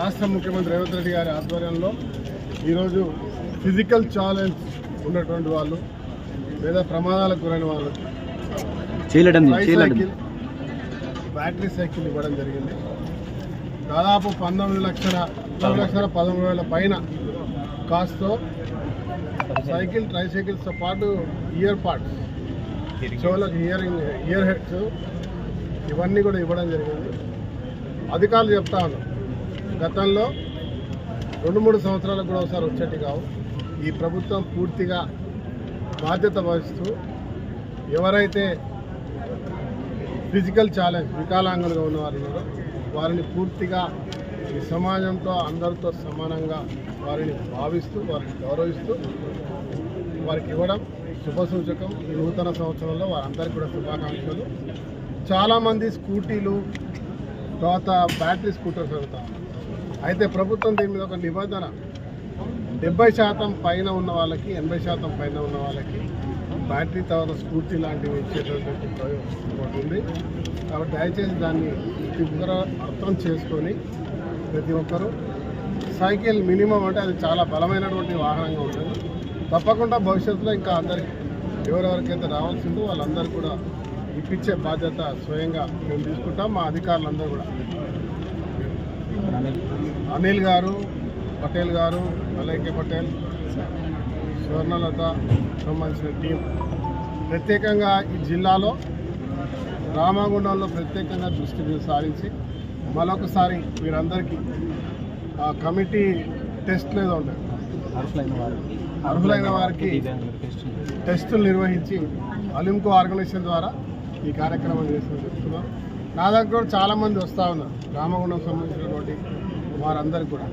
రాష్ట్ర ముఖ్యమంత్రి రేవంత్ రెడ్డి గారి ఆధ్వర్యంలో ఈరోజు ఫిజికల్ ఛాలెంజ్ ఉన్నటువంటి వాళ్ళు లేదా ప్రమాదాలకు గురైన వాళ్ళు. సైకిల్ బ్యాటరీ సైకిల్ ఇవ్వడం జరిగింది. దాదాపు పంతొమ్మిది లక్షల తొమ్మిది లక్షల పదమూడు వేల పైన కాస్ట్తో సైకిల్ ట్రై సైకిల్స్తో పాటు ఇయర్ పార్ట్స్ చెవులకు ఇయరింగ్ ఇయర్ హెడ్స్ ఇవన్నీ కూడా ఇవ్వడం జరిగింది. అధికారులు చెప్తా ఉన్నారు. గతంలో రెండు మూడు సంవత్సరాలకు కూడా ఒకసారి వచ్చేటి కావు. ఈ ప్రభుత్వం పూర్తిగా బాధ్యత వహిస్తూ ఎవరైతే ఫిజికల్ ఛాలెంజ్ వికలాంగులుగా ఉన్నవారు ఉన్నారో వారిని పూర్తిగా ఈ సమాజంతో అందరితో సమానంగా వారిని భావిస్తూ వారిని గౌరవిస్తూ వారికి ఇవ్వడం శుభ సూచకం. ఈ నూతన సంవత్సరంలో వారందరికీ కూడా శుభాకాంక్షలు. చాలామంది స్కూటీలు తర్వాత బ్యాటరీ స్కూటర్స్ వెళ్తాం అయితే ప్రభుత్వం దీని మీద ఒక నిబంధన. డెబ్బై శాతం పైన ఉన్న వాళ్ళకి ఎనభై శాతం పైన ఉన్న వాళ్ళకి బ్యాటరీ తర్వాత స్ఫూర్తి లాంటివి ఇచ్చేటటువంటి ప్రయోగం ఒకటి ఉంది. కాబట్టి దయచేసి దాన్ని ప్రతి అర్థం చేసుకొని ప్రతి ఒక్కరూ సైకిల్ మినిమం అంటే అది చాలా బలమైనటువంటి వాహనంగా ఉంటుంది. తప్పకుండా భవిష్యత్తులో ఇంకా అందరికి ఎవరెవరికైతే రావాల్సిందో వాళ్ళందరూ కూడా ఇప్పించే బాధ్యత స్వయంగా మేము తీసుకుంటాం. మా అధికారులందరూ కూడా. అనిల్ గారు పటేల్ గారు మలైకే పటేల్ స్వర్ణలత సంబంధించిన టీం ప్రత్యేకంగా ఈ జిల్లాలో రామగుండంలో ప్రత్యేకంగా దృష్టి సారించి మరొకసారి మీరందరికీ ఆ కమిటీ టెస్ట్ లేదా ఉంటుంది అర్హులైన వారికి టెస్టులు నిర్వహించి అలింకో ఆర్గనైజేషన్ ద్వారా ఈ కార్యక్రమం చేసి చెప్తున్నాం. నా దగ్గర కూడా చాలామంది వస్తూ ఉన్నారు. రామగుండం సంబంధించినటువంటి వారందరికీ కూడా.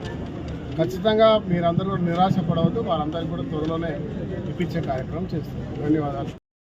ఖచ్చితంగా మీరందరూ కూడా నిరాశ పడవద్దు వారందరికీ కూడా త్వరలోనే ఇప్పించే కార్యక్రమం చేస్తారు ధన్యవాదాలు.